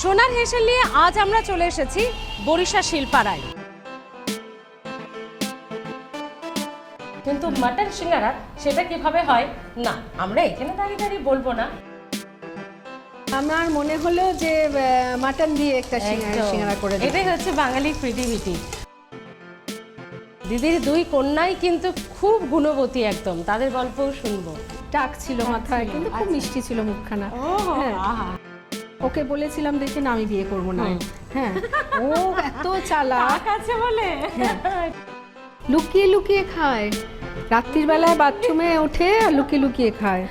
সোনার হেসেল নিয়ে আজ আমরা চলে এসেছি বরিশা শিল্পারায় কিন্তু মাটন সিঙ্গারা সেটা কীভাবে হয়? না আমরা এখানে দাঁড়িয়ে দাঁড়িয়ে বলব না। আমার মনে হলো যে মাটন দিয়ে একটা সিঙ্গারা সিঙ্গারা করে এটাই হচ্ছে বাঙালি ক্রিয়েটিভিটি দিদির দুই কন্যাই কিন্তু খুব গুণবতী একদম। তাদের গল্পও শুনব। টাক ছিল মাথায় কিন্তু খুব মিষ্টি ছিল মুখখানা। হ্যাঁ। আহা। ওকে বলেছিলাম দেখে না আমি বিয়ে করব না। হ্যাঁ। ও এত চালাক। আছে বলে? লুকিয়ে লুকিয়ে খায়। রাত্রির বেলায় বাথরুমে ওঠে আর লুকিয়ে লুকিয়ে খায়।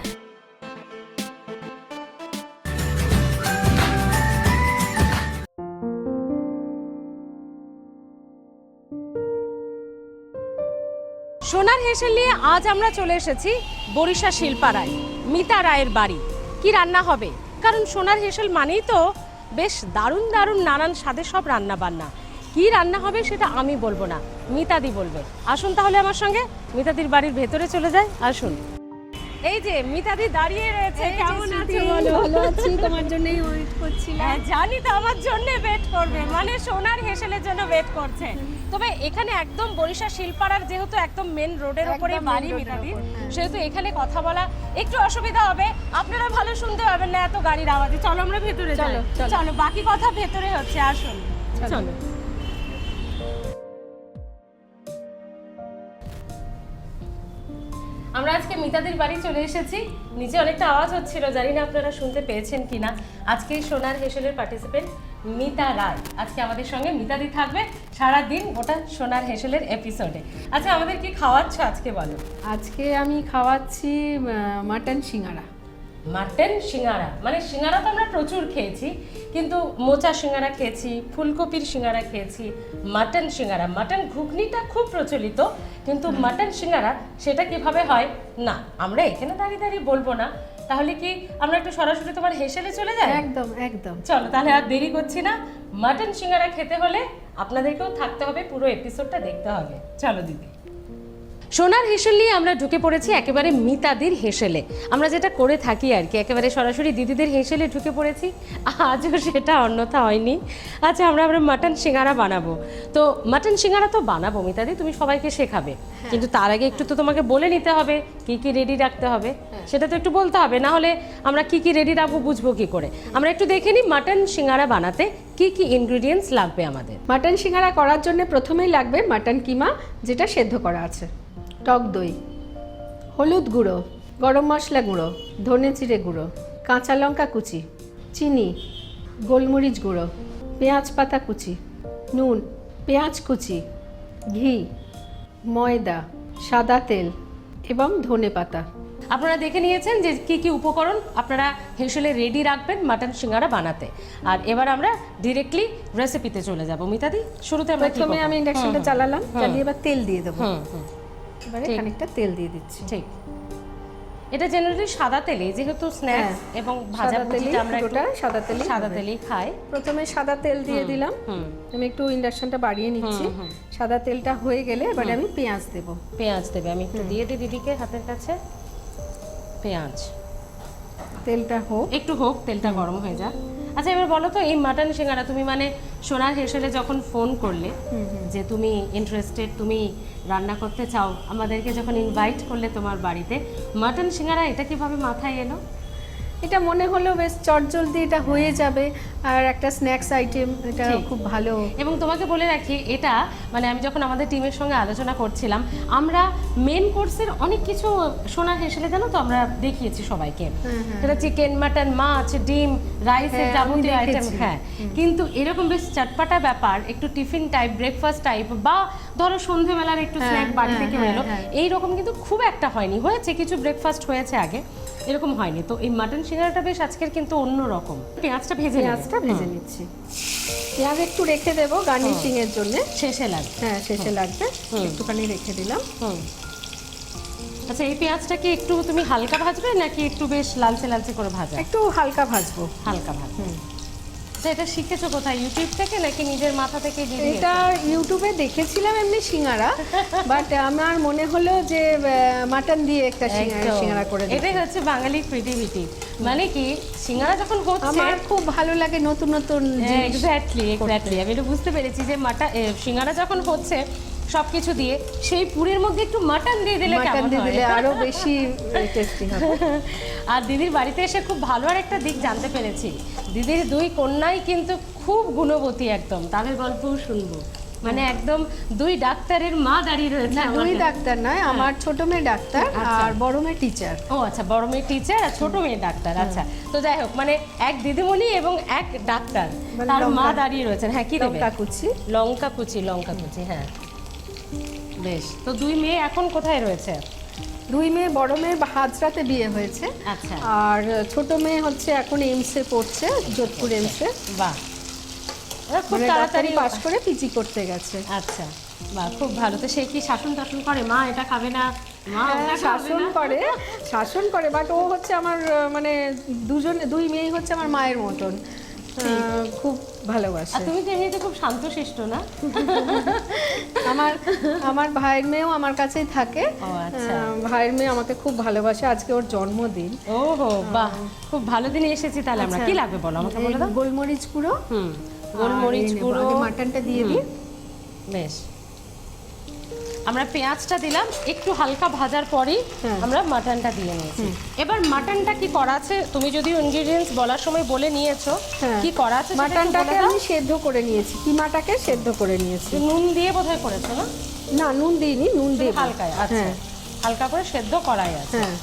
সোনার হেসেল নিয়ে আজ আমরা চলে এসেছি বরিশা শিল্পারায় মিতা রায়ের বাড়ি। কি রান্না হবে? কারণ সোনার হেসেল মানেই তো বেশ দারুণ দারুণ নানান স্বাদের সব রান্না বান্না কি রান্না হবে সেটা আমি বলব না মিতাদি বলবে। আসুন তাহলে আমার সঙ্গে মিতাদির বাড়ির ভেতরে চলে যায় আসুন। এই যে মিতাদি দাঁড়িয়ে রয়েছে কেমন আছে বলো ভালো আছি তোমার জন্যই ওয়েট করছিলাম। হ্যাঁ জানি তো আমার জন্য ওয়েট করবে মানে সোনার হেসেলের জন্য ওয়েট করছে। তবে এখানে একদম বরিশা শিলপাড়ার যেহেতু একদম মেন রোডের উপরে বাড়ি ওপর, হ্যাঁ। সেহেতু এখানে কথা বলা একটু অসুবিধা হবে। আপনারা ভালো শুনতে পারবেন না এত গাড়ির আওয়াজে। চলো আমরা ভেতরে চলো। চলো। বাকি কথা ভেতরে হচ্ছে আসুন। চলো। আমরা আজকে মিতাদির বাড়ি চলে এসেছি। নিচে অনেকটা আওয়াজ হচ্ছিল জানি না আপনারা শুনতে পেয়েছেন কিনা। আজকে সোনার হেসেলের পার্টিসিপেন্ট মিতা রায়। আজকে আমাদের সঙ্গে মিতাদি থাকবে সারা দিন গোটা সোনার হেসেলের এপিসোডে আচ্ছা আমাদের কি খাওয়াচ্ছ আজকে বলো? আজকে আমি খাওয়াচ্ছি মাটন সিঙ্গারা। মাটন সিঙ্গারা? মানে সিঙ্গারা তো আমরা প্রচুর খেয়েছি কিন্তু মোচা সিঙ্গারা খেয়েছি ফুলকপির সিঙ্গারা খেয়েছি মাটন সিঙ্গারা। মাটন ঘুগনিটা খুব প্রচলিত কিন্তু মাটন সিঙ্গারা সেটা কীভাবে হয়? না আমরা এখানে দাঁড়িয়ে দাঁড়িয়ে বলব না। তাহলে কি আমরা একটু সরাসরি তোমার হেসেলে চলে যাই? একদম একদম। চলো তাহলে আর দেরি করছি না। মাটন সিঙ্গারা খেতে হলে আপনাদেরকেও থাকতে হবে পুরো এপিসোডটা দেখতে হবে। চলো দিদি। সোনার হেসেল নিয়ে আমরা ঢুকে পড়েছি একেবারে মিতাদির হেসেলে। আমরা যেটা করে থাকি আর কি একেবারে সরাসরি দিদিদের হেসেলে ঢুকে পড়েছি। আজও সেটা অন্যথা হয়নি। আচ্ছা আমরা আমরা মাটন সিঙ্গারা বানাবো। তো মাটন সিঙ্গারা তো বানাবো মিতাদি তুমি সবাইকে শেখাবে। কিন্তু তার আগে একটু তো তোমাকে বলে নিতে হবে কি কি রেডি রাখতে হবে। সেটা তো একটু বলতে হবে না হলে আমরা কি কি রেডি রাখব বুঝব কি করে। আমরা একটু দেখে নিই মাটন সিঙ্গারা বানাতে কি কি ইনগ্রিডিয়েন্টস লাগবে আমাদের। মাটন সিঙ্গারা করার জন্য প্রথমেই লাগবে মাটন কিমা যেটা সেদ্ধ করা আছে। টক দই হলুদ গুঁড়ো গরম মশলা গুঁড়ো ধনে জিরে গুঁড়ো কাঁচা লঙ্কা কুচি চিনি গোলমরিচ গুঁড়ো পেঁয়াজ পাতা কুচি নুন পেঁয়াজ কুচি ঘি ময়দা সাদা তেল এবং ধনে পাতা। আপনারা দেখে নিয়েছেন যে কি কি উপকরণ আপনারা হেসেলে রেডি রাখবেন মাটন সিঙ্গারা বানাতে। আর এবার আমরা ডিরেক্টলি রেসিপিতে চলে যাব। মিতাদি শুরুতে আমরা প্রথমে আমি ইন্ডাকশনটা চালালাম চালিয়ে এবার তেল দিয়ে দেবো। এবারে খানিকটা তেল দিয়ে দিচ্ছি। ঠিক। এটা জেনারেলি সাদা তেলে যেহেতু স্ন্যাক্স এবং ভাজা ভুজিটা আমরা একটু সাদা তেলেই সাদা। তেলেই খাই। প্রথমে সাদা তেল দিয়ে দিলাম। আমি একটু ইন্ডাকশনটা বাড়িয়ে নিচ্ছি। সাদা তেলটা হয়ে গেলে এবারে আমি পেঁয়াজ দেব। পেঁয়াজ দেবে। আমি একটু দিয়ে দিই দিদিকে হাতের কাছে। পেঁয়াজ। তেলটা হোক। একটু হোক তেলটা গরম হয়ে যাক। আচ্ছা এবার বলো তো এই মাটন সিঙ্গারা তুমি মানে সোনার হেসেলে যখন ফোন করলে যে তুমি ইন্টারেস্টেড তুমি রান্না করতে চাও আমাদেরকে যখন ইনভাইট করলে তোমার বাড়িতে মাটন সিঙ্গারা এটা কীভাবে মাথায় এলো? এটা মনে হলো বেশ চটজলদি এটা হয়ে যাবে আর একটা স্ন্যাক্স আইটেম এটা খুব ভালো। এবং তোমাকে বলে রাখি এটা মানে আমি যখন আমাদের টিমের সঙ্গে আলোচনা করছিলাম আমরা মেন কোর্সের অনেক কিছু সোনার হেসেলে জানো তো? আমরা দেখিয়েছি সবাইকে। সেটা চিকেন মাটন মাছ ডিম রাইসের হ্যাঁ, যাবতীয় আইটেম হ্যাঁ। কিন্তু এরকম বেশ চটপাটা ব্যাপার একটু টিফিন টাইপ ব্রেকফাস্ট টাইপ বা ধরো সন্ধেবেলার একটু স্ন্যাক বাড়ি থেকে এলো। হ্যাঁ। এই রকম কিন্তু খুব একটা হয়নি। হয়েছে কিছু ব্রেকফাস্ট হয়েছে আগে এরকম হয়নি। তো এই মাটন সিঙ্গারাটা বেশ আজকের কিন্তু অন্য রকম। পেঁয়াজটা ভেজে পেঁয়াজটা ভেজে নিচ্ছি। পেঁয়াজ একটু রেখে দেবো গার্নিশিং এর জন্য। শেষে লাগবে। হ্যাঁ শেষে লাগবে। একটুখানি রেখে দিলাম। আচ্ছা এই পেঁয়াজটা কি একটু তুমি হালকা ভাজবে নাকি একটু বেশ লালচে লালচে করে ভাজা? একটু হালকা ভাজবো। হালকা ভাজা আচ্ছা এটা শিখেছো কোথায়? ইউটিউব থেকে নাকি নিজের মাথা থেকে এটা ইউটিউবে দেখেছিলাম এমনি সিঙ্গারা বাট আমার মনে হলো যে মাটন দিয়ে একটা সিঙ্গারা সিঙ্গারা করে এটাই হচ্ছে বাঙালি ক্রিয়েটিভিটি মানে কি সিঙ্গারা যখন হচ্ছে আমার খুব ভালো লাগে নতুন নতুন এক্স্যাক্টলি এক্স্যাক্টলি আমি এটা বুঝতে পেরেছি যে মাটা সিঙ্গারা যখন হচ্ছে সবকিছু দিয়ে সেই পুরের মধ্যে একটু মাটন দিয়ে দিলে মাটন দিয়ে হয়? দিলে আরও বেশি টেস্টি হবে। আর দিদির বাড়িতে এসে খুব ভালো আর একটা দিক জানতে পেরেছি। দিদির দুই কন্যাই কিন্তু খুব গুণবতী একদম। তাদের গল্পও শুনব। মানে একদম দুই ডাক্তারের মা দাঁড়িয়ে রয়েছে দুই ডাক্তার নয় আমার ছোট মেয়ে ডাক্তার আচ্ছা। আর বড় মেয়ে টিচার ও আচ্ছা বড় মেয়ে টিচার আর ছোট মেয়ে ডাক্তার আচ্ছা। তো যাই হোক মানে এক দিদিমণি এবং এক ডাক্তার। মানে তার মা দাঁড়িয়ে রয়েছেন। হ্যাঁ কি দেবে? লঙ্কা কুচি। লঙ্কা কুচি লঙ্কা কুচি হ্যাঁ। বেশ তো দুই মেয়ে এখন কোথায় রয়েছে? দুই মেয়ে বড় মেয়ে হাজরাতে বিয়ে হয়েছে। আচ্ছা। আর ছোট মেয়ে হচ্ছে এখন এমসে পড়ছে যোধপুর এমসে বাহ। খুব মানে তাড়াতাড়ি পাস করে পিজি করতে গেছে। আচ্ছা বাহ খুব ভালো। তো সে কি শাসন টাসন করে? মা এটা খাবে না। হ্যাঁ, শাসন করে শাসন করে বাট ও হচ্ছে আমার মানে দুজন দুই মেয়ে হচ্ছে আমার মায়ের মতন। খুব ভালোবাসে। আর তুমি এমনিতে খুব শান্তশিষ্ট না? আমার আমার ভাইয়ের মেয়েও আমার কাছেই থাকে। আচ্ছা। ভাইয়ের মেয়ে আমাকে খুব ভালোবাসে। আজকে ওর জন্মদিন। ওহো বাহ। খুব ভালো দিনে এসেছি তাহলে আমরা। আচ্ছা। কি লাগবে বলো আমাকে বলে দাও গোলমরিচ গুঁড়ো। হুম গোলমরিচ। গুঁড়ো। মাটনটা দিয়ে দিই। বেশ। আমরা পেঁয়াজটা দিলাম একটু হালকা ভাজার পরেই। আমরা মাটনটা দিয়ে নিয়েছি। এবার মাটনটা কি করা আছে? তুমি যদি ইনগ্রেডিয়েন্টস বলার সময় বলে নিয়েছো হ্যাঁ। কি করা আছে মাটনটাকে আমি সেদ্ধ করে নিয়েছি কিমাটাকে সেদ্ধ করে নিয়েছি। নুন দিয়ে বোধহয় করেছ না? না নুন দিইনি নুন দিয়ে হালকায় আচ্ছা। হ্যাঁ। হালকা করে সেদ্ধ করাই আছে। হ্যাঁ।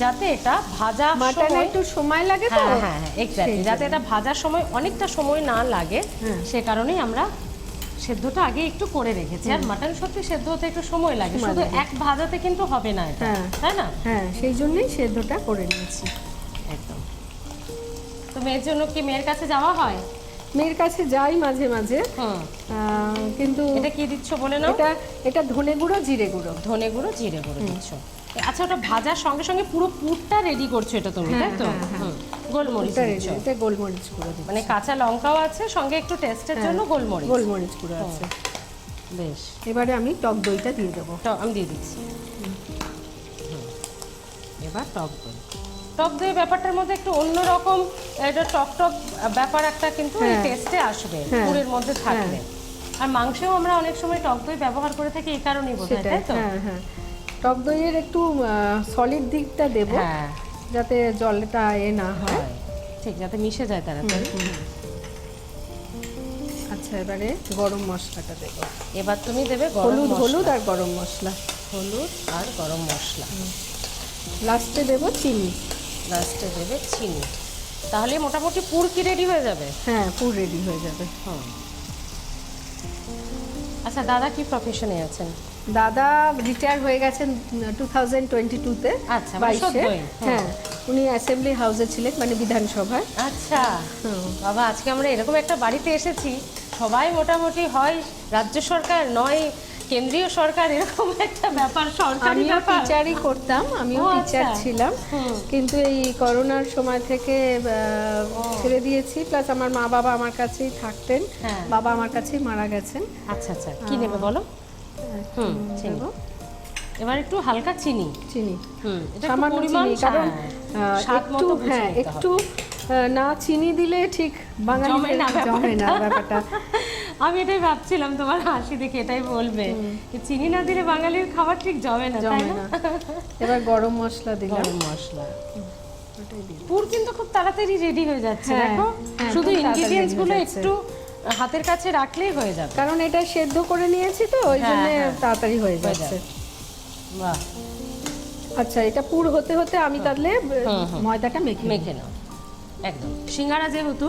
যাতে এটা ভাজা মাটনে একটু সময় লাগে তো? হ্যাঁ হ্যাঁ এক্স্যাক্টলি যাতে এটা ভাজার সময় অনেকটা সময় না লাগে। সে কারণেই আমরা সেদ্ধটা আগে একটু করে রেখেছি। আর মাটন সত্যি সেদ্ধ হতে একটু সময় লাগে। শুধু এক ভাজাতে কিন্তু হবে না এটা হ্যাঁ। তাই না? হ্যাঁ সেই জন্যই সেদ্ধটা করে নিয়েছি। একদম। তো মেয়ের জন্য কি মেয়ের কাছে যাওয়া হয়? মেয়ের কাছে যাই মাঝে মাঝে। কিন্তু এটা কি দিচ্ছ বলে না এটা এটা ধনে গুঁড়ো জিরে গুঁড়ো। ধনে গুঁড়ো জিরে গুঁড়ো দিচ্ছ। আচ্ছা ওটা ভাজার সঙ্গে সঙ্গে পুরো পুরটা রেডি করছ এটা তুমি তাই তো? হ্যাঁ, হ্যাঁ, গোলমরিচ এটা দিচ্ছ। গোলমরিচ গুঁড়ো দিই মানে কাঁচা লঙ্কাও আছে সঙ্গে একটু টেস্টের জন্য গোলমরিচ। গোলমরিচ গুঁড়ো আছে। বেশ। এবারে আমি টক দইটা দিয়ে দেবো। টক আমি দিয়ে দিচ্ছি। এবার টক দই। টক দই ব্যাপারটার মধ্যে একটু অন্যরকম এটা টক টক ব্যাপার একটা কিন্তু হ্যাঁ। টেস্টে আসবে হ্যাঁ। পুরের মধ্যে থাকলে। আর মাংসেও আমরা অনেক সময় টক দই ব্যবহার করে থাকি এই কারণেই বোধ হয় তাই তো? হ্যাঁ হ্যাঁ। টক দইয়ের একটু সলিড দিকটা দেবো। হ্যাঁ। যাতে জলটা এ না হয়। হয়। ঠিক যাতে মিশে যায় তাড়াতাড়ি। আচ্ছা এবারে গরম মশলাটা দেবো। এবার তুমি দেবে হলুদ হলুদ আর গরম মশলা। হলুদ আর গরম মশলা। লাস্টে দেবো চিনি। লাস্টে দেবে চিনি। তাহলে মোটামুটি পুর কি রেডি হয়ে যাবে? হ্যাঁ পুর রেডি হয়ে যাবে। হুম। আচ্ছা দাদা কি প্রফেশনে আছেন? দাদা রিটায়ার হয়ে গেছেন টু থাউজেন্ড টোয়েন্টি টুতে আচ্ছা, মানে বাইশে। হ্যাঁ উনি অ্যাসেম্বলি হাউসে ছিলেন মানে বিধানসভায়। আচ্ছা বাবা আজকে আমরা এরকম একটা বাড়িতে এসেছি সবাই মোটামুটি হয় রাজ্য সরকার নয় কেন্দ্রীয় সরকার এরকম একটা ব্যাপার সরকারি ব্যাপার। টিচারই করতাম আমিও টিচার আচ্ছা। ছিলাম। কিন্তু এই করোনার সময় থেকে ছেড়ে দিয়েছি প্লাস আমার মা বাবা আমার কাছেই থাকতেন হ্যাঁ। বাবা আমার কাছেই মারা গেছেন। আচ্ছা আচ্ছা কি নেবে বলো? হুম চিনি। এবার একটু হালকা চিনি। চিনি। হুম এটা পরিমাণ কারণ একটু হ্যাঁ একটু না চিনি দিলে ঠিক বাঙালি জমে না জমে না ব্যাপারটা। আমি এটাই ভাবছিলাম তোমার হাসি দেখে এটাই বলবে যে চিনি না দিলে বাঙালির খাবার ঠিক জমে না জমে না? না। এবার গরম মশলা দিলাম। গরম মশলা। পুর কিন্তু খুব তাড়াতাড়ি রেডি হয়ে যাচ্ছে হ্যাঁ, দেখো? হ্যাঁ, শুধু ইনগ্রেডিয়েন্টসগুলো একটু হাতের কাছে রাখলেই হয়ে যাবে। কারণ এটা সেদ্ধ করে নিয়েছি তো ওই হ্যাঁ, জন্য হ্যাঁ। তাড়াতাড়ি হয়ে হয়ে যাচ্ছে। বাহ। আচ্ছা এটা পুর হতে হতে আমি তাহলে। ময়দাটা মেখে। মেখে নাও একদম। সিঙ্গারা যেহেতু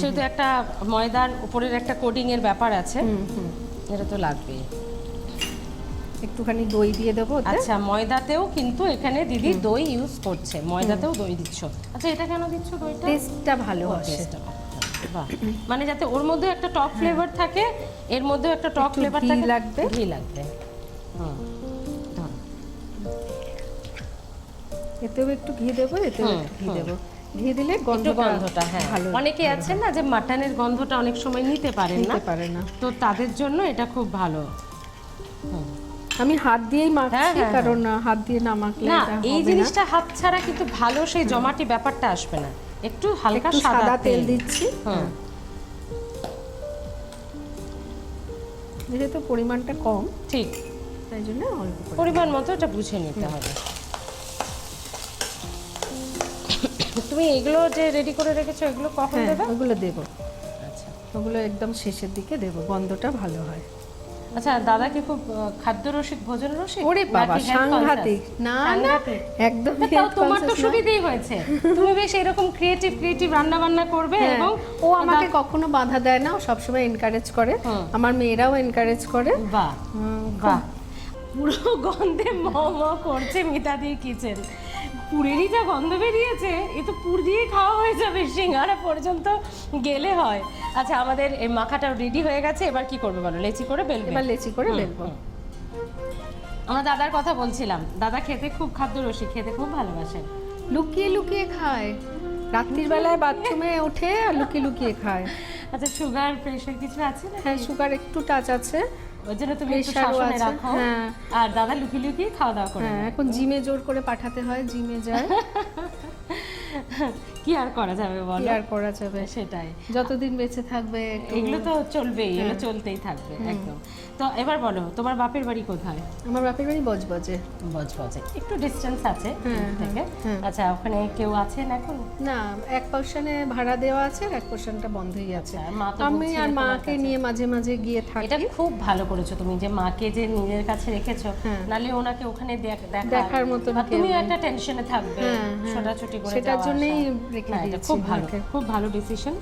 সেহেতু একটা ময়দার উপরের একটা কোটিং এর ব্যাপার আছে। এটা তো লাগবেই। একটুখানি দই দিয়ে দেবো আচ্ছা ময়দাতেও কিন্তু এখানে দিদি দই ইউজ করছে। ময়দাতেও দই দিচ্ছ। আচ্ছা এটা কেন দিচ্ছ দইটা? টেস্টটা ভালো ও, আসে। মানে যাতে ওর মধ্যে একটা টক ফ্লেভার থাকে এর মধ্যেও একটা টক হ্যাঁ। ফ্লেভার ঘি থাকে। লাগবে। ঘি লাগবে। এতেও একটু ঘি দেবো এতেও ঘি। দেবো। ঘি দিলে গন্ধটা হ্যাঁ। অনেকে আছেন না যে মাটনের গন্ধটা অনেক সময় নিতে পারেন না। নিতে পারে না। তো তাদের জন্য এটা খুব ভালো। আমি হাত দিয়েই হ্যাঁ, মাখছি হ্যাঁ, কারণ হাত দিয়ে না মাখলে না এই জিনিসটা হাত ছাড়া কিন্তু ভালো সেই জমাটি ব্যাপারটা আসবে না। একটু হালকা সাদা তেল দিচ্ছি। হুম। যেহেতু পরিমাণটা কম ঠিক। তাই জন্য অল্প পরিমাণ মতো এটা বুঝে নিতে হবে। তুমি এগুলো যে রেডি করে রেখেছো এগুলো কখন হ্যাঁ দেবে? ওগুলো দেবো। আচ্ছা। ওগুলো একদম শেষের দিকে দেবো গন্ধটা ভালো হয়। আচ্ছা দাদা কি খুব খাদ্য রসিক ভোজন রসিক ওরে বাবা সাংঘাতিক। না না তাও তোমার তো সুবিধেই হয়েছে। তুমি বেশ এরকম ক্রিয়েটিভ ক্রিয়েটিভ রান্না বান্না করবে হ্যাঁ, এবং ও আমাকে কখনো বাধা দেয় না ও সবসময় এনকারেজ করে। আমার মেয়েরাও এনকারেজ করে। বাহ। বাহ। পুরো গন্ধে ম ম করছে মিতাদির কিচেন। পুরেরই যা গন্ধ বেরিয়েছে এ তো পুর দিয়ে খাওয়া হয়ে যাবে সিঙ্গারা পর্যন্ত গেলে হয়। আচ্ছা আমাদের এই মাখাটা রেডি হয়ে গেছে এবার কি করবে বলো? লেচি করে বেলবে? এবার লেচি করে বেলবো। আমরা দাদার কথা বলছিলাম দাদা খেতে খুব খাদ্য রসিক খেতে খুব ভালোবাসেন। লুকিয়ে লুকিয়ে খায়। রাত্রির বেলায় বাথরুমে আর লুকিয়ে লুকিয়ে খায়। আচ্ছা সুগার প্রেশার কিছু আছে না হ্যাঁ সুগার একটু টাচ আছে। জন্য তুমি একটু শাসনে রাখো। হ্যাঁ। আর দাদা লুকিয়ে লুকিয়ে খাওয়া দাওয়া করে হ্যাঁ এখন জিমে জোর করে পাঠাতে হয় জিমে যায়। কি আর করা যাবে কি বলো আর করা যাবে? সেটাই। যতদিন বেঁচে থাকবে এগুলো তো চলবেই এগুলো হ্যাঁ। চলতেই থাকবে একদম। তো এবার বলো তোমার বাপের বাড়ি কোথায়? আমার বাপের বাড়ি বজবজে। বজবজে। একটু ডিস্টেন্স আছে হ্যাঁ, থেকে। হ্যাঁ। আচ্ছা ওখানে কেউ আছেন এখন? না এক পোর্শনে ভাড়া দেওয়া আছে আর এক পোর্শনটা বন্ধই আছে। আচ্ছা, আমি আর মাকে নিয়ে মাঝে মাঝে গিয়ে থাকি। এটা খুব ভালো করেছ তুমি যে মাকে যে নিজের কাছে রেখেছো। নালে ওনাকে ওখানে দেখ- দেখা দেখার মতো নেই। একটা টেনশনে থাকবে। ছোটাছুটি করে সেটার জন্যই দিয়েছি। খুব ভালো। খুব ভালো ডিসিশন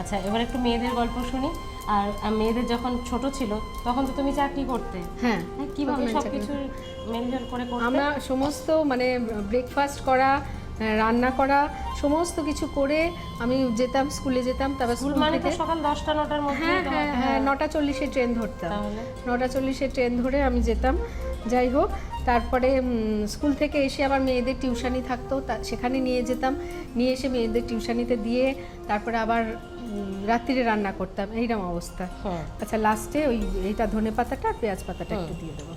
আচ্ছা এবার একটু মেয়েদের গল্প শুনি। আর মেয়েদের যখন ছোট ছিল তখন তো তুমি চাকরি করতে। হ্যাঁ হ্যাঁ, কীভাবে সবকিছু মেনটেন করে করতে? আমরা সমস্ত মানে ব্রেকফাস্ট করা রান্না করা সমস্ত কিছু করে আমি যেতাম স্কুলে যেতাম তারপর স্কুল স্কুল মানে তো সকাল দশটা নটার মধ্যে হ্যাঁ হ্যাঁ হ্যাঁ নটা চল্লিশে ট্রেন ধরতাম। নটা চল্লিশে ট্রেন ধরে আমি যেতাম। যাই হোক তারপরে স্কুল থেকে এসে আবার মেয়েদের টিউশানি থাকতো তা- সেখানে নিয়ে যেতাম। নিয়ে এসে মেয়েদের টিউশানিতে দিয়ে তারপরে আবার রাত্রিরে রান্না করতাম। এইরকম অবস্থা। হ্যাঁ। আচ্ছা লাস্টে ওই এইটা ধনে পাতাটা আর পেঁয়াজ পাতাটা একটু দিয়ে দেবো।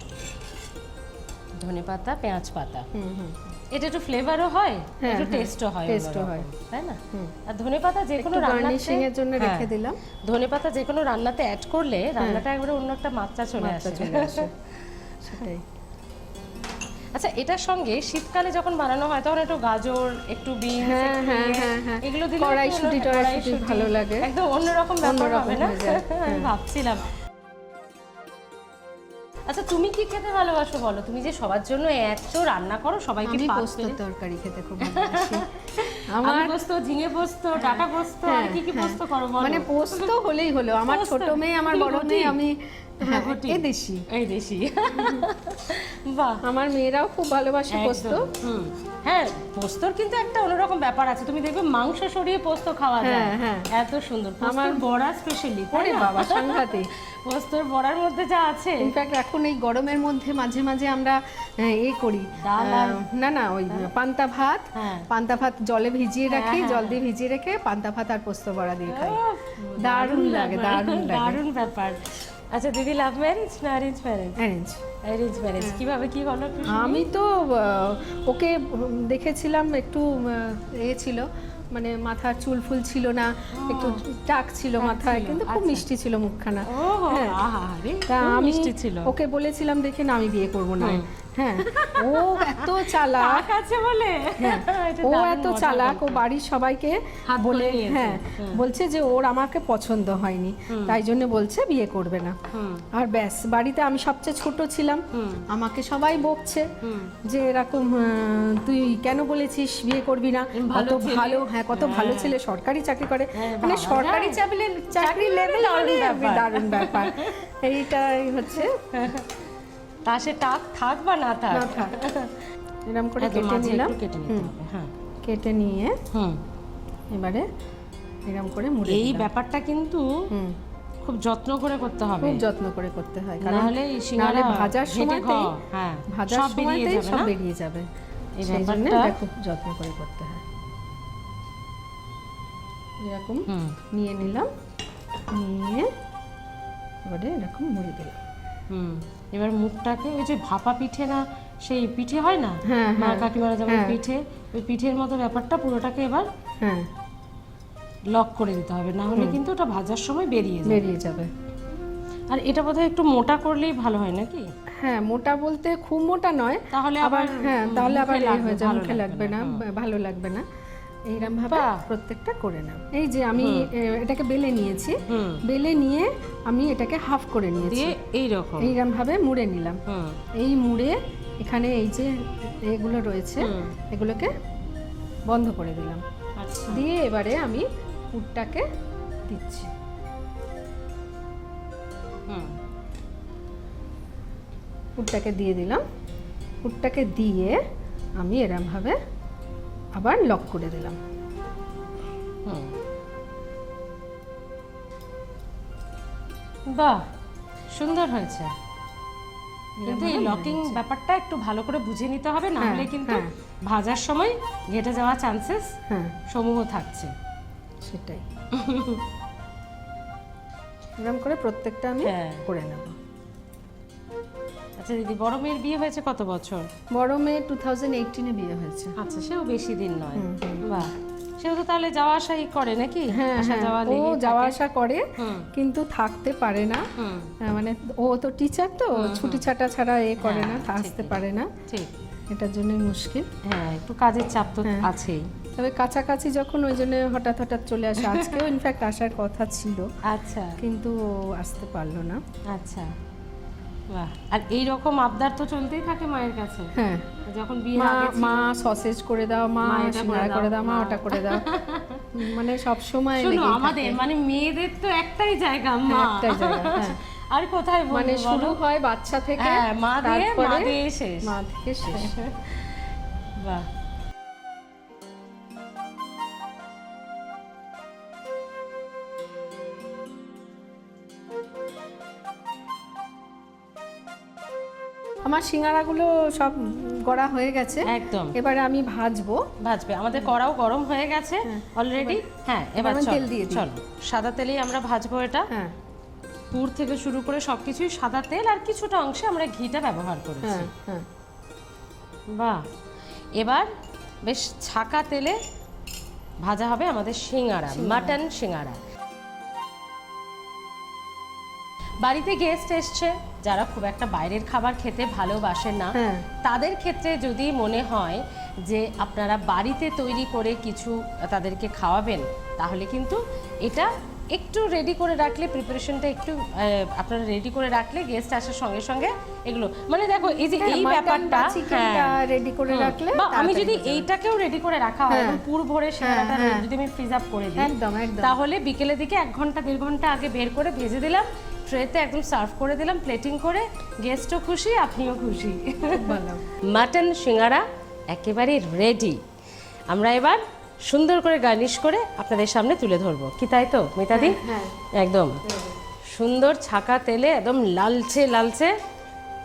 ধনে পাতা পেঁয়াজ পাতা। হুম হুম। এটা একটু ফ্লেভারও হয় হ্যাঁ, একটু হ্যাঁ, টেস্টও হয় taste ও অন্যরকম, হয়। তাই না। আর ধনে পাতা যে কোনো গার্নিশিং এর জন্য রেখে হ্যাঁ, দিলাম। ধনে পাতা যে কোনো রান্নাতে অ্যাড করলে রান্নাটা একবারে অন্য একটা মাত্রা চলে মাত্রা আসে। চলে আসে। সেটাই। আচ্ছা এটার সঙ্গে শীতকালে যখন বানানো হয় তখন একটু গাজর একটু বিন হ্যাঁ, হ্যাঁ, হ্যাঁ, হ্যাঁ। এগুলো দিলে কড়াইশুঁটি, টড়াইশুঁটি ভালো লাগে। একদম অন্যরকম ব্যাপার হবে না আমি। ভাবছিলাম আচ্ছা তুমি কি খেতে ভালোবাসো বলো? তুমি যে সবার জন্য এত রান্না করো সবাইকে আমি পোস্ত তরকারি খেতে খুব ভালোবাসি। আমার পোস্ত ঝিঙে পোস্ত ডাটা পোস্ত আর হ্যাঁ, কি কি হ্যাঁ। পোস্ত করো বলো? মানে পোস্ত হলেই হলো। আমার ছোট মেয়ে আমার বড় মেয়ে আমি হ্যাঁ, ফুলকপি। এ দেশি। এই দেশি। বাহ। আমার মেয়েরাও খুব ভালোবাসে পোস্ত। হ্যাঁ পোস্তর কিন্তু একটা অন্যরকম ব্যাপার আছে। তুমি দেখবে মাংস সরিয়ে পোস্ত খাওয়া যায়। হ্যাঁ, হ্যাঁ। এত সুন্দর। আমার বড়া স্পেশালি বাবা সাংঘাতিক। পোস্তর বড়ার মধ্যে যা আছে। ইনফ্যাক্ট এখন এই গরমের মধ্যে মাঝে মাঝে আমরা এ করি। না না ওই পান্তা ভাত হ্যাঁ। পান্তা ভাত জলে ভিজিয়ে রাখি হ্যাঁ, জল দিয়ে ভিজিয়ে রেখে পান্তা ভাত আর পোস্ত বড়া দিয়ে খাই। দারুণ লাগে দারুণ লাগে। দারুণ ব্যাপার। আচ্ছা দিদি লাভ ম্যারেজ না arrange marriage arrange arrange marriage কীভাবে কি হলো আমি তো ওকে দেখেছিলাম একটু এ ছিল। মানে মাথার চুল ফুল ছিল না একটু টাক ছিল মাথায় কিন্তু খুব আচ্ছা। মিষ্টি ছিল মুখখানা। হ্যাঁ। তা আমি মিষ্টি ছিল। ওকে বলেছিলাম দেখে না আমি বিয়ে করব না। হ্যাঁ। ও এত চালাক। আছে বলে। হ্যাঁ, ও এত চালাক ও বাড়ির সবাইকে বলে হ্যাঁ বলছে যে ওর আমাকে পছন্দ হয়নি। তাই জন্য বলছে বিয়ে করবে না। আর ব্যাস বাড়িতে আমি সবচেয়ে ছোট ছিলাম। আমাকে সবাই বকছে যে এরকম তুই কেন বলেছিস বিয়ে করবি না? ভালো কত ভালো হ্যাঁ কত ভালো ছেলে সরকারি চাকরি করে। হ্যাঁ, মানে সরকারি হ্যাঁ। চাকরি লেভেল দারুণ দারুণ ব্যাপার। এইটাই হচ্ছে। তা সে টাক থাক বা না থাক। না থাক। এরকম করে কেটে নিলাম। কেটে নিতে হবে হ্যাঁ। কেটে নিয়ে হুম। এবারে এরকম করে মুড়ে এই ব্যাপারটা কিন্তু খুব যত্ন করে করতে হবে। খুব যত্ন করে করতে হয়। কারণ হলে সিঙ্গারা ভাজার সময়তেই হ্যাঁ ভাজার সময়তেই যাবে সব বেরিয়ে যাবে। এই ব্যাপারটা- খুব যত্ন করে করতে হয়। এরকম হুম। নিয়ে নিলাম। নিয়ে এবারে এরকম মুড়ে দিলাম। হুম। এবার মুখটাকে ওই যে ভাপা পিঠে না সেই পিঠে হয় না? হ্যাঁ, মা হ্যাঁ, কাকিমারা যেমন হ্যাঁ। পিঠে ওই পিঠের মতো ব্যাপারটা পুরোটাকে এবার হ্যাঁ। লক করে দিতে হবে না হলে কিন্তু ওটা ভাজার সময় বেরিয়ে যাবে। বেরিয়ে যাবে। আর এটা বোধহয় একটু মোটা করলেই ভালো হয় নাকি? হ্যাঁ মোটা বলতে খুব মোটা নয় তাহলে আবার হ্যাঁ তাহলে আবার হয়ে যাবে মুখে লাগবে না। ভালো লাগবে না। এইরকম ভাবে বাহ। প্রত্যেকটা করে নাও। এই যে আমি এটাকে বেলে নিয়েছি। বেলে নিয়ে আমি এটাকে হাফ করে নিয়েছি। এইরকম। ভাবে মুড়ে নিলাম। এই মুড়ে এখানে এই যে এগুলো রয়েছে এগুলোকে বন্ধ করে দিলাম। আচ্ছা। দিয়ে এবারে আমি পুরটাকে দিচ্ছি। পুরটাকে দিয়ে দিলাম। পুরটাকে দিয়ে আমি এরমভাবে আবার লক করে দিলাম। হুম। বাহ সুন্দর হয়েছে। কিন্তু এই লকিং ব্যাপারটা একটু ভালো করে বুঝে নিতে হবে না হ্যাঁ, হলে কিন্তু হ্যাঁ। ভাজার সময় ঘেটে যাওয়া চান্সেস হ্যাঁ। সমূহ থাকছে। সেটাই। এরকম করে প্রত্যেকটা আমি হ্যাঁ। করে নেব। আচ্ছা দিদি বড় মেয়ের বিয়ে হয়েছে কত বছর? বড় মেয়ে টু থাউজেন্ড এইটিনে বিয়ে হয়েছে। আচ্ছা সেও বেশি দিন নয়। বাহ। সেও তো তাহলে যাওয়া আসাই করে নাকি? হ্যাঁ হ্যাঁ। যাওয়া ও যাওয়া আসা করে কিন্তু থাকতে পারে না। মানে ও তো টিচার তো ছুটি ছাটা ছাড়া এ করে না হ্যাঁ, আসতে পারে না। ঠিক। এটার জন্যই মুশকিল। হ্যাঁ একটু কাজের চাপ তো হ্যাঁ। আছেই। তবে কাছাকাছি যখন ওই জন্য হঠাৎ হঠাৎ চলে আসে আজকেও ইনফ্যাক্ট আসার কথা ছিল। আচ্ছা। কিন্তু আসতে পারল না। আচ্ছা। বাহ। আর এই রকম আবদার তো চলতেই থাকে মায়ের কাছে। হ্যাঁ। যখন বিয়ে মা সসেজ করে দাও মা সিঙ্গারা করে দাও, মা- ওটা করে দাও। মানে সব সময় শুনো আমাদের মানে মেয়েদের তো একটাই জায়গা মা। হ্যাঁ, একটাই জায়গা, হ্যাঁ। আর কোথায় মানে শুরু হয় বাচ্চা থেকে হ্যাঁ মা দিয়ে মা দিয়ে শেষ। মা থেকে শেষ। বাহ। আমার সিঙ্গারাগুলো সব গড়া হয়ে গেছে। একদম। এবারে আমি ভাজবো। ভাজবে। আমাদের কড়াও গরম হয়ে গেছে অলরেডি হ্যাঁ এবার তেল দিয়ে। চলো। সাদা তেলেই আমরা ভাজবো এটা। হ্যাঁ। পুর থেকে শুরু করে সবকিছুই সাদা তেল আর কিছুটা অংশে আমরা ঘিটা ব্যবহার করেছি। হ্যাঁ হ্যাঁ। বাহ। এবার বেশ ছাকা তেলে ভাজা হবে আমাদের সিঙ্গারা মাটন সিঙ্গারা। বাড়িতে গেস্ট এসছে। যারা খুব একটা বাইরের খাবার খেতে ভালোবাসেন না হ্যাঁ। তাদের ক্ষেত্রে যদি মনে হয় যে আপনারা বাড়িতে তৈরি করে কিছু তাদেরকে খাওয়াবেন তাহলে কিন্তু এটা একটু রেডি করে রাখলে প্রিপারেশনটা একটু আপনারা রেডি করে রাখলে গেস্ট আসার সঙ্গে সঙ্গে এগুলো মানে দেখো এই যে হ্যাঁ, এই ব্যাপারটা রেডি করে রাখলে বা আমি যদি এইটাকেও রেডি করে রাখা হয় হ্যাঁ। এবং পুর ভরে হ্যাঁ। যদি আমি ফ্রিজ আপ করে দিই একদম তাহলে বিকেলের দিকে এক ঘণ্টা দেড় ঘণ্টা আগে বের করে ভেজে দিলাম ট্রেতে একদম সার্ভ করে দিলাম প্লেটিং করে গেস্টও খুশি আপনিও খুশি। মাটন সিঙ্গারা একেবারে রেডি আমরা এবার সুন্দর করে গার্নিশ করে আপনাদের সামনে তুলে ধরবো। কি তাই তো মিতাদি? হ্যাঁ। একদম। সুন্দর ছাকা তেলে একদম লালচে লালচে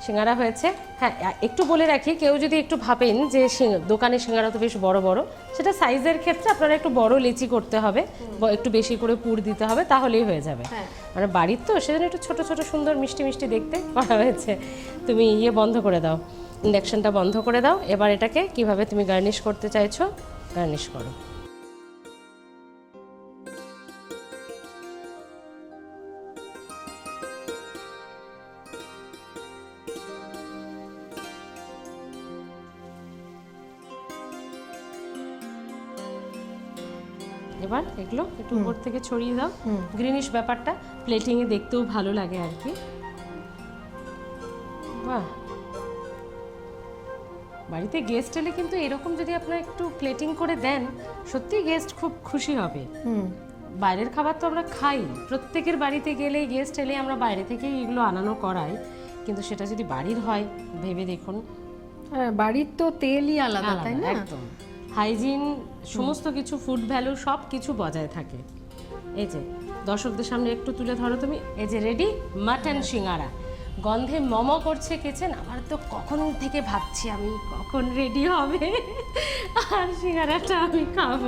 সিঙ্গারা হয়েছে। হ্যাঁ একটু বলে রাখি কেউ যদি একটু ভাবেন যে দোকানের সিঙ্গারা তো বেশ বড় বড় সেটা সাইজের ক্ষেত্রে আপনারা একটু বড় লেচি করতে হবে ব- একটু বেশি করে পুর দিতে হবে তাহলেই হয়ে যাবে। হ্যাঁ। মানে বাড়ির তো সেজন্য একটু ছোট ছোট সুন্দর মিষ্টি মিষ্টি দেখতে করা হয়েছে। তুমি ইয়ে বন্ধ করে দাও ইন্ডাকশনটা বন্ধ করে দাও। এবার এটাকে কীভাবে তুমি গার্নিশ করতে চাইছো গার্নিশ করো। একটু উপর থেকে ছড়িয়ে দাও। গ্রিনিশ ব্যাপারটা প্লেটিংয়ে দেখতেও ভালো লাগে আর কি। বাহ! বাড়িতে গেস্ট এলে কিন্তু এরকম যদি আপনারা একটু প্লেটিং করে দেন সত্যি গেস্ট খুব খুশি হবে। হুম। বাইরের খাবার তো আমরা খাই। প্রত্যেকের বাড়িতে গেলে গেস্ট এলে আমরা বাইরে থেকেই এগুলো আনানো করাই। কিন্তু সেটা যদি বাড়ির হয় ভেবে দেখুন। হ্যাঁ বাড়ির তো তেলই আলাদা তাই না? একদম। হাইজিন সমস্ত কিছু ফুড ভ্যালু সব কিছু বজায় থাকে। এই যে দর্শকদের সামনে একটু তুলে ধরো তুমি। এই যে রেডি মাটন সিঙ্গারা। গন্ধে মম করছে কেছেন আমার তো কখন থেকে ভাবছি আমি কখন রেডি হবে? আর সিঙ্গারাটা আমি খাব।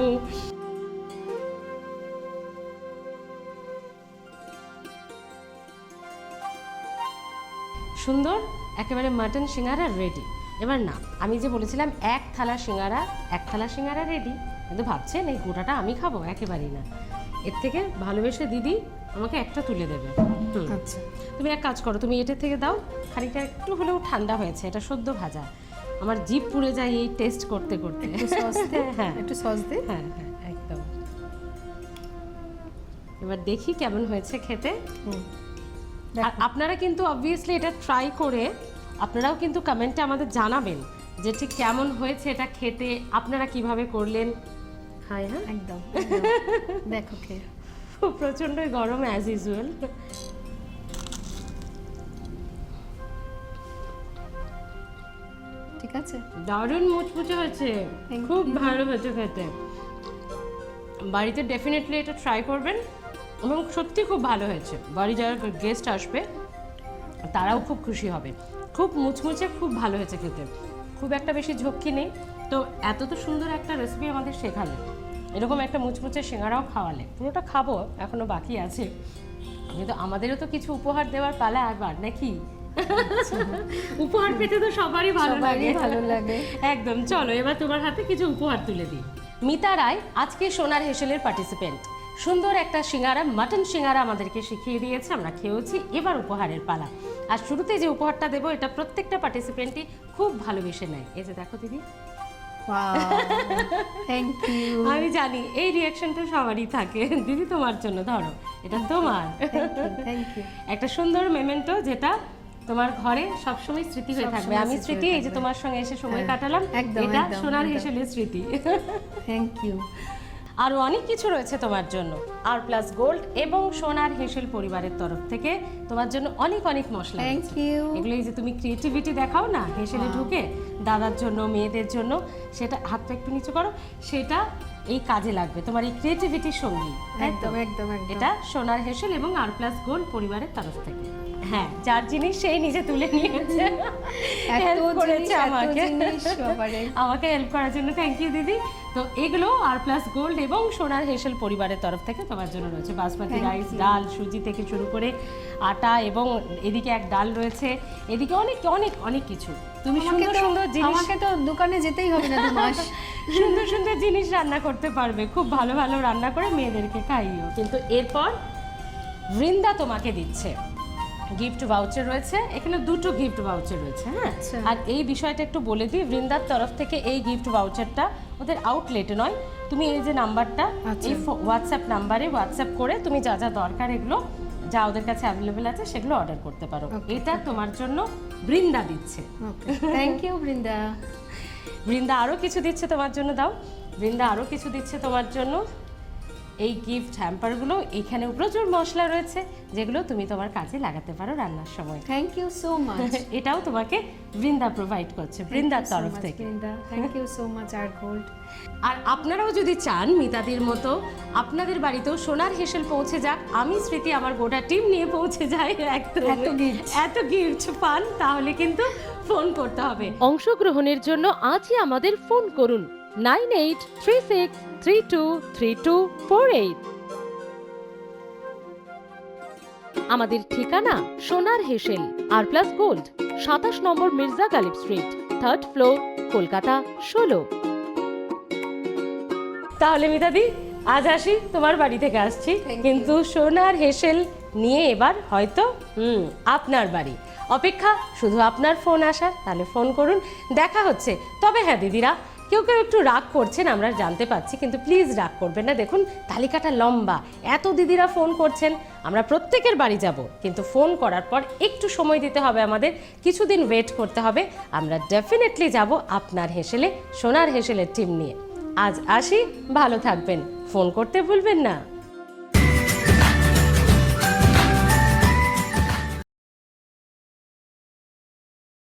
সুন্দর একেবারে মাটন সিঙ্গারা রেডি। এবার না আমি যে বলেছিলাম এক থালা সিঙ্গারা এক থালা সিঙ্গারা রেডি কিন্তু ভাবছেন এই গোটাটা আমি খাব? একেবারেই না। এর থেকে ভালোবেসে দিদি আমাকে একটা তুলে দেবে। আচ্ছা। তুমি এক কাজ করো তুমি এটার থেকে দাও খানিকটা একটু হলেও ঠান্ডা হয়েছে এটা সদ্য ভাজা। আমার জিভ পুড়ে যায় এই টেস্ট করতে করতে। একটু সস দে হ্যাঁ। একটু সস দে। হ্যাঁ হ্যাঁ একদম। এবার দেখি কেমন হয়েছে খেতে। হুম। আপনারা কিন্তু অবভিয়াসলি এটা ট্রাই করে আপনারাও কিন্তু কমেন্টে আমাদের জানাবেন যে ঠিক কেমন হয়েছে এটা খেতে আপনারা কীভাবে করলেন? হাই হ্যাঁ? একদম একদম। দেখো খেয়ে। প্রচণ্ডই গরম অ্যাজ ইউজুয়াল ঠিক আছে? দারুণ মুচমুচে হয়েছে। খুব ভালো হয়েছে খেতে। বাড়িতে ডেফিনেটলি এটা ট্রাই করবেন এবং সত্যি খুব ভালো হয়েছে। বাড়ি যারা গেস্ট আসবে তারাও খুব খুশি হবে। খুব মুচমুচে খুব ভালো হয়েছে খেতে। খুব একটা বেশি ঝক্কি নেই। তো এত তো সুন্দর একটা রেসিপি আমাদের শেখালে এরকম একটা মুচমুচে সিঙ্গারাও খাওয়ালে। পুরোটা খাব এখনও বাকি আছে। কিন্তু আমাদেরও তো কিছু উপহার দেওয়ার পালা একবার নাকি? উপহার পেতে তো সবারই ভালো লাগে। ভালো লাগে। একদম চলো এবার তোমার হাতে কিছু উপহার তুলে দিই। মিতা রায় আজকে সোনার হেসেলের পার্টিসিপেন্ট সুন্দর একটা সিঙ্গারা মাটন সিঙ্গারা আমাদেরকে শিখিয়ে দিয়েছে। আমরা খেয়েছি এবার উপহারের পালা। আর শুরুতে যে উপহারটা দেবো এটা প্রত্যেকটা পার্টিসিপেন্টই খুব ভালোবেসে নেয়। এই যে দেখো দিদি। থ্যাংক ইউ আমি জানি এই রিয়াকশনটা সবারই থাকে। দিদি তোমার জন্য ধরো এটা তোমার। থ্যাংক ইউ একটা সুন্দর মেমেন্টো যেটা তোমার ঘরে সবসময় স্মৃতি হয়ে থাকবে। আমি স্মৃতি এই যে তোমার সঙ্গে এসে সময় হ্যাঁ, কাটালাম এটা সোনার। হেসেলের স্মৃতি। থ্যাংক ইউ আরও অনেক কিছু রয়েছে তোমার জন্য। আর প্লাস গোল্ড এবং সোনার হেসেল পরিবারের তরফ থেকে তোমার জন্য অনেক অনেক মশলা থ্যাংক ইউ এগুলো এই যে তুমি ক্রিয়েটিভিটি দেখাও না হেসেলে ঢুকে দাদার জন্য মেয়েদের জন্য সেটা হাতটা একটু নিচু করো সেটা এই কাজে লাগবে তোমার এই ক্রিয়েটিভিটির সঙ্গী একদম একদম একদম। এটা সোনার হেসেল এবং আর প্লাস গোল্ড পরিবারের তরফ থেকে। হ্যাঁ যার জিনিস সেই নিজে তুলে নিয়েছে। এত Help করেছে আমাকে। আমাকে হেল্প করার জন্য থ্যাংক ইউ দিদি। তো এগুলো আর প্লাস গোল্ড এবং সোনার হেসেল পরিবারের তরফ থেকে তোমার জন্য রয়েছে। বাসমতি রাইস ডাল সুজি থেকে শুরু করে আটা এবং এদিকে এক ডাল রয়েছে। এদিকে অনেক অনেক অনেক কিছু। তুমি সুন্দর সুন্দর জিনিস আমাকে তো দোকানে যেতেই হবে না দু মাস। সুন্দর সুন্দর জিনিস রান্না করতে পারবে। খুব ভালো ভালো রান্না করে মেয়েদেরকে খাইও কিন্তু এরপর বৃন্দা তোমাকে দিচ্ছে। গিফট ভাউচার রয়েছে। এখানে দুটো গিফট ভাউচার রয়েছে হ্যাঁ? আচ্ছা। আর এই বিষয়টা একটু বলে দিই বৃন্দার তরফ থেকে এই গিফট ভাউচারটা ওদের আউটলেটে নয়। তুমি এই যে নাম্বারটা আচ্ছা। এই হোয়াটসঅ্যাপ নাম্বারে হোয়াটসঅ্যাপ করে তুমি যা যা দরকার এগুলো যা ওদের কাছে অ্যাভেলেবেল আছে সেগুলো অর্ডার করতে পারো। এটা তোমার জন্য বৃন্দা দিচ্ছে। Thank you Brinda. বৃন্দা আরও কিছু দিচ্ছে তোমার জন্য দাও। বৃন্দা আরও কিছু দিচ্ছে তোমার জন্য। এই গিফট হ্যাম্পারগুলো এখানে প্রচুর মশলা রয়েছে যেগুলো তুমি তোমার কাজে লাগাতে পারো রান্নার সময়। থ্যাংক ইউ সো মাচ এটাও তোমাকে বৃন্দা প্রোভাইড করছে বৃন্দার তরফ থেকে। Brinda. Thank you so much R gold আর আপনারাও যদি চান মিতাদির মতো আপনাদের বাড়িতেও সোনার হেসেল পৌঁছে যাক। আমি স্মৃতি আমার গোটা টিম নিয়ে পৌঁছে যাই। এত গিফট পান তাহলে কিন্তু ফোন করতে হবে। অংশগ্রহণের জন্য আজই আমাদের ফোন করুন। Nine eight three six three two three two four eight. আমাদের ঠিকানা সোনার হেসেল আর প্লাস গোল্ড সাতাশ number Mirza Ghalib street third floor Kolkata ষোলো। তাহলে মিতাদি আজ আসি তোমার বাড়ি থেকে আসছি। কিন্তু সোনার হেসেল নিয়ে এবার হয়তো হুম আপনার বাড়ি। অপেক্ষা শুধু আপনার ফোন আসার তাহলে ফোন করুন দেখা হচ্ছে। তবে হ্যাঁ দিদিরা কেউ কেউ একটু রাগ করছেন, আমরা জানতে পাচ্ছি কিন্তু প্লিজ রাগ করবেন না। দেখুন, তালিকাটা লম্বা। এত দিদিরা ফোন করছেন, আমরা প্রত্যেকের বাড়ি যাব, কিন্তু ফোন করার পর একটু সময় দিতে হবে আমাদের, কিছুদিন ওয়েট করতে হবে। আমরা ডেফিনেটলি যাব আপনার হেসেলে, সোনার হেসেলের টিম নিয়ে। আজ আসি, ভালো থাকবেন ফোন করতে ভুলবেন না।